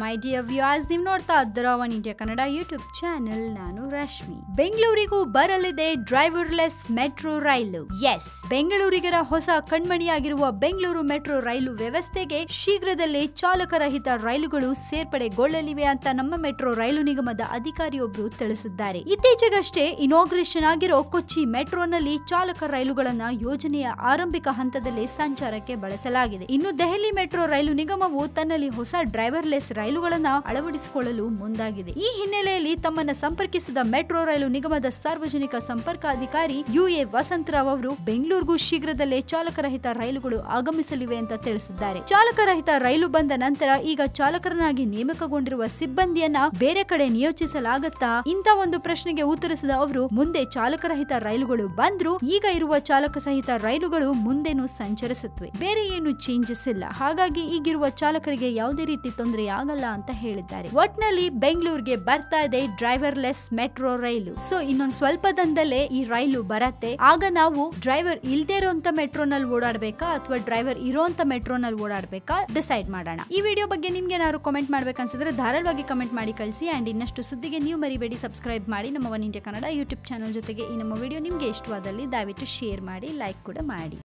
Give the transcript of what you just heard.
My dear viewers ನೀವು ನೋಡ್ತಾ ಇದ್ದೀರಾ One India Kannada YouTube channel. ನಾನು ರಶ್ಮಿ. ಬೆಂಗಳೂರಿಗೂ ಬರಲಿದೆ ಡ್ರೈವರ್ಲೆಸ್ ಮೆಟ್ರೋ ರೈಲು. ಎಸ್ ಬೆಂಗಳೂರಿಗರ ಹೊಸ ಕಣ್ಮಣಿಯಾಗಿರುವ ಬೆಂಗಳೂರು ಮೆಟ್ರೋ ರೈಲು ವ್ಯವಸ್ಥೆಗೆ ಶೀಘ್ರದಲ್ಲೇ ಚಾಲಕರಹಿತ ರೈಲುಗಳು ಸೇರ್ಪಡೆಗೊಳ್ಳಲಿವೆ ಅಂತ ನಮ್ಮ ಮೆಟ್ರೋ ರೈಲು ನಿಗಮದ ಅಧಿಕಾರಿಯೊಬ್ಬರು ತಿಳಿಸಿದ್ದಾರೆ. ಇತ್ತೀಚೆಗಷ್ಟೇ ಇನಾಗ್ರೇಷನ್ ಆಗಿರೋ ಕೊಚ್ಚಿ ಮೆಟ್ರೋನಲ್ಲಿ ಚಾಲಕ ರೈಲುಗಳನ್ನ ಯೋಜನೆಯ ಆರಂಭಿಕ ಹಂತದಲ್ಲಿ ಸಂಚಾರಕ್ಕೆ ಬಳಸಲಾಗಿದೆ. ಇನ್ನು ದೆಹಲಿ ಮೆಟ್ರೋ ರೈಲು ನಿಗಮವು ತನ್ನಲ್ಲಿ ಹೊಸ ಡ್ರೈವರ್ಲೆಸ್ ರೈಲುಗಳನ್ನ ಅಳವಡಿಸಿಕೊಳ್ಳಲು ಮುಂದಾಗಿದೆ. ಈ ಹಿನ್ನೆಲೆಯಲ್ಲಿ ತಮ್ಮನ್ನ ಸಂಪರ್ಕಿಸಿದ ಮೆಟ್ರೋ ರೈಲು ನಿಗಮದ ಸಾರ್ವಜನಿಕ ಸಂಪರ್ಕ ಅಧಿಕಾರಿ ಯು ಎ ವಸಂತರಾವ್ ಅವರು ಬೆಂಗಳೂರಿಗೂ ಶೀಘ್ರದಲ್ಲೇ ಚಾಲಕರಹಿತ ರೈಲುಗಳು ಆಗಮಿಸಲಿವೆ ಅಂತ ತಿಳಿಸಿದ್ದಾರೆ. ಚಾಲಕರಹಿತ ರೈಲು ಬಂದ ನಂತರ ಈಗ ಚಾಲಕರನ್ನಾಗಿ ನೇಮಕಗೊಂಡಿರುವ ಸಿಬ್ಬಂದಿಯನ್ನ ಬೇರೆ ಕಡೆ ನಿಯೋಜಿಸಲಾಗತ್ತಾ? ಇಂತ ಒಂದು ಪ್ರಶ್ನೆಗೆ ಉತ್ತರಿಸಿದ ಅವರು, ಮುಂದೆ ಚಾಲಕರಹಿತ ರೈಲುಗಳು ಬಂದ್ರು ಈಗ ಇರುವ ಚಾಲಕ ಸಹಿತ ರೈಲುಗಳು ಮುಂದೇನು ಸಂಚರಿಸುತ್ತವೆ ಬೇರೆ ಏನು ಚೇಂಜಸ್ ಇಲ್ಲ. ಹಾಗಾಗಿ ಈಗಿರುವ ಚಾಲಕರಿಗೆ ಯಾವುದೇ ರೀತಿ ತೊಂದರೆ ಆಗಲ್ಲ ಅಂತ ಹೇಳಿದ್ದಾರೆ. ಒಟ್ನಲ್ಲಿ ಬೆಂಗಳೂರಿಗೆ ಬರ್ತಾ ಇದೆ ಡ್ರೈವರ್ಲೆಸ್ ಮೆಟ್ರೋ ರೈಲು. ಸೊ, ಇನ್ನೊಂದ್ ಸ್ವಲ್ಪ ದಿನದಲ್ಲೇ ಈ ರೈಲು ಬರತ್ತೆ. ಆಗ ನಾವು ಡ್ರೈವರ್ ಇಲ್ದೇ ಇರೋಂತ ಮೆಟ್ರೋನಲ್ಲಿ ಓಡಾಡ್ಬೇಕಾ ಅಥವಾ ಡ್ರೈವರ್ ಇರೋಂತ ಮೆಟ್ರೋನಲ್ಲಿ ಓಡಾಡ್ಬೇಕಾ ಡಿಸೈಡ್ ಮಾಡೋಣ. ಈ ವಿಡಿಯೋ ಬಗ್ಗೆ ನಿಮ್ಗೆ ಏನಾದ್ರು ಕಾಮೆಂಟ್ ಮಾಡ್ಬೇಕನ್ಸಿದ್ರೆ ಧಾರಾಳವಾಗಿ ಕಮೆಂಟ್ ಮಾಡಿ ಕಳಿಸಿ. ಅಂಡ್ ಇನ್ನಷ್ಟು ಸುದ್ದಿಗೆ ನೀವು ಮರಿಬೇಡಿ, ಸಬ್ಸ್ಕ್ರೈಬ್ ಮಾಡಿ ನಮ್ಮ one India Kannada YouTube channel ಜೊತೆಗೆ ಈ ನಮ್ಮ ವಿಡಿಯೋ ನಿಮ್ಗೆ ಇಷ್ಟವಾದಲ್ಲಿ ದಯವಿಟ್ಟು ಶೇರ್ ಮಾಡಿ, ಲೈಕ್ ಕೂಡ ಮಾಡಿ.